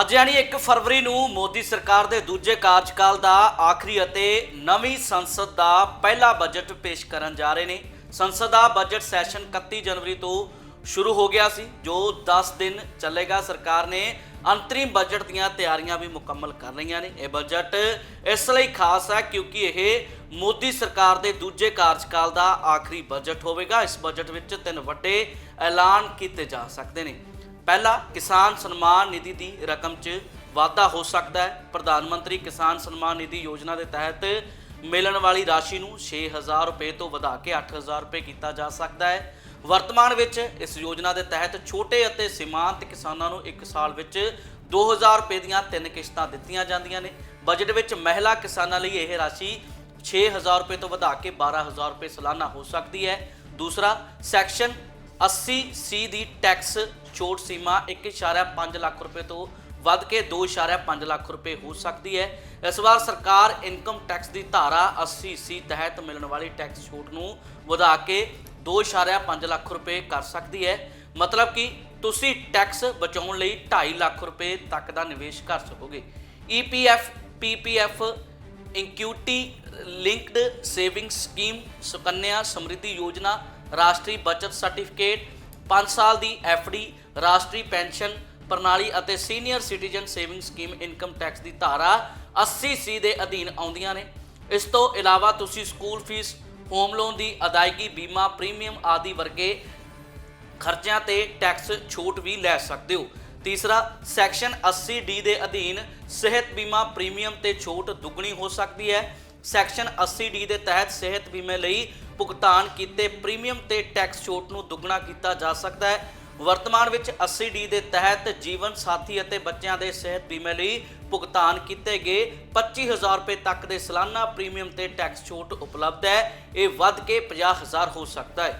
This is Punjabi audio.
ਅੱਜ ਯਾਨੀ 1 ਫਰਵਰੀ ਨੂੰ ਮੋਦੀ ਸਰਕਾਰ ਦੇ ਦੂਜੇ ਕਾਰਜਕਾਲ ਦਾ ਆਖਰੀ ਅਤੇ ਨਵੀਂ ਸੰਸਦ ਦਾ ਪਹਿਲਾ ਬਜਟ ਪੇਸ਼ ਕਰਨ ਜਾ ਰਹੇ ਨੇ। ਸੰਸਦ ਦਾ ਬਜਟ ਸੈਸ਼ਨ 31 ਜਨਵਰੀ ਤੋਂ ਸ਼ੁਰੂ ਹੋ ਗਿਆ ਸੀ, ਜੋ 10 ਦਿਨ ਚੱਲੇਗਾ। ਸਰਕਾਰ ਨੇ ਅੰਤਰਿਮ ਬਜਟ ਦੀਆਂ ਤਿਆਰੀਆਂ ਵੀ ਮੁਕੰਮਲ ਕਰ ਰਹੀਆਂ ਨੇ। ਇਹ ਬਜਟ ਇਸ ਲਈ ਖਾਸ ਹੈ ਕਿਉਂਕਿ ਇਹ ਮੋਦੀ ਸਰਕਾਰ ਦੇ ਦੂਜੇ ਕਾਰਜਕਾਲ ਦਾ ਆਖਰੀ ਬਜਟ ਹੋਵੇਗਾ। ਇਸ ਬਜਟ ਵਿੱਚ ਤਿੰਨ ਵੱਡੇ ਐਲਾਨ ਕੀਤੇ ਜਾ ਸਕਦੇ ਨੇ। ਪਹਿਲਾ ਕਿਸਾਨ ਸਨਮਾਨ ਨਿਧੀ ਦੀ ਰਕਮ 'ਚ ਵਾਧਾ ਹੋ ਸਕਦਾ ਹੈ। ਪ੍ਰਧਾਨ ਮੰਤਰੀ ਕਿਸਾਨ ਸਨਮਾਨ ਨਿਧੀ ਯੋਜਨਾ ਦੇ ਤਹਿਤ ਮਿਲਣ ਵਾਲੀ ਰਾਸ਼ੀ ਨੂੰ 6000 ਰੁਪਏ ਤੋਂ ਵਧਾ ਕੇ 8000 ਰੁਪਏ ਕੀਤਾ ਜਾ ਸਕਦਾ ਹੈ। ਵਰਤਮਾਨ ਵਿੱਚ ਇਸ ਯੋਜਨਾ ਦੇ ਤਹਿਤ ਛੋਟੇ ਅਤੇ ਸੀਮਾਂਤ ਕਿਸਾਨਾਂ ਨੂੰ 1 ਸਾਲ ਵਿੱਚ 2000 ਰੁਪਏ ਦੀਆਂ ਤਿੰਨ ਕਿਸ਼ਤਾਂ ਦਿੱਤੀਆਂ ਜਾਂਦੀਆਂ ਨੇ। ਬਜਟ ਵਿੱਚ ਮਹਿਲਾ ਕਿਸਾਨਾਂ ਲਈ ਇਹ ਰਾਸ਼ੀ 6000 ਰੁਪਏ ਤੋਂ ਵਧਾ ਕੇ 12000 ਰੁਪਏ ਸਾਲਾਨਾ ਹੋ ਸਕਦੀ ਹੈ। ਦੂਸਰਾ, ਸੈਕਸ਼ਨ 80 ਸੀ ਦੀ ਟੈਕਸ ਛੋਟ ਸੀਮਾ 1.5 ਲੱਖ ਰੁਪਏ ਤੋਂ ਵੱਧ ਕੇ 2.5 ਲੱਖ ਰੁਪਏ ਹੋ ਸਕਦੀ ਹੈ। ਇਸ ਵਾਰ ਸਰਕਾਰ ਇਨਕਮ ਟੈਕਸ ਦੀ ਧਾਰਾ 80 ਸੀ ਤਹਿਤ ਮਿਲਣ ਵਾਲੀ ਟੈਕਸ ਛੋਟ ਨੂੰ ਵਧਾ ਕੇ 2.5 ਲੱਖ ਰੁਪਏ ਕਰ ਸਕਦੀ ਹੈ। ਮਤਲਬ ਕਿ ਤੁਸੀਂ ਟੈਕਸ ਬਚਾਉਣ ਲਈ 2.5 ਲੱਖ ਰੁਪਏ ਤੱਕ ਦਾ ਨਿਵੇਸ਼ ਕਰ ਸਕੋਗੇ। E EPF PPF equity, linked saving scheme, Sukanya Samriddhi ਯੋਜਨਾ ਰਾਸ਼ਟਰੀ ਬਚਤ ਸਰਟੀਫਿਕੇਟ 5 ਸਾਲ ਦੀ ਡੀ, ਰਾਸ਼ਟਰੀ ਪੈਨਸ਼ਨ ਪ੍ਰਣਾਲੀ ਅਤੇ senior citizen saving scheme income tax ਦੀ ਧਾਰਾ 80 ਸੀ ਦੇ ਅਧੀਨ ਆਉਂਦੀਆਂ ਨੇ। ਇਸ ਤੋਂ ਇਲਾਵਾ ਤੁਸੀਂ ਸਕੂਲ ਫੀਸ, ਹੋਮ ਲੋਨ ਦੀ ਅਦਾਇਗੀ, ਬੀਮਾ, ਪ੍ਰੀਮੀਅਮ ਆਦਿ ਵਰਗੇ ਖਰਚਿਆਂ ਤੇ ਟੈਕਸ ਛੂਟ ਵੀ ਲੈ ਸਕਦੇ ਹੋ। ਤੀਸਰਾ, ਸੈਕਸ਼ਨ 80 ਡੀ ਦੇ ਅਧੀਨ ਸਿਹਤ ਬੀਮਾ ਪ੍ਰੀਮੀਅਮ ਤੇ ਛੋਟ ਦੁੱਗਣੀ ਹੋ ਸਕਦੀ ਹੈ। ਸੈਕਸ਼ਨ 80 ਡੀ ਦੇ ਤਹਿਤ ਸਿਹਤ ਬੀਮੇ ਲਈ ਭੁਗਤਾਨ ਕੀਤੇ ਪ੍ਰੀਮੀਅਮ ਤੇ ਟੈਕਸ ਛੋਟ ਨੂੰ ਦੁੱਗਣਾ ਕੀਤਾ ਜਾ ਸਕਦਾ ਹੈ। ਵਰਤਮਾਨ ਵਿੱਚ 80 ਡੀ ਦੇ ਤਹਿਤ ਜੀਵਨ ਸਾਥੀ ਅਤੇ ਬੱਚਿਆਂ ਦੇ ਸਿਹਤ ਬੀਮੇ ਲਈ ਭੁਗਤਾਨ ਕੀਤੇ ਗਏ 25000 ਰੁਪਏ ਤੱਕ ਦੇ ਸਾਲਾਨਾ ਪ੍ਰੀਮੀਅਮ ਤੇ ਟੈਕਸ ਛੋਟ ਉਪਲਬਧ ਹੈ। ਇਹ ਵੱਧ ਕੇ 50000 ਹੋ ਸਕਦਾ ਹੈ।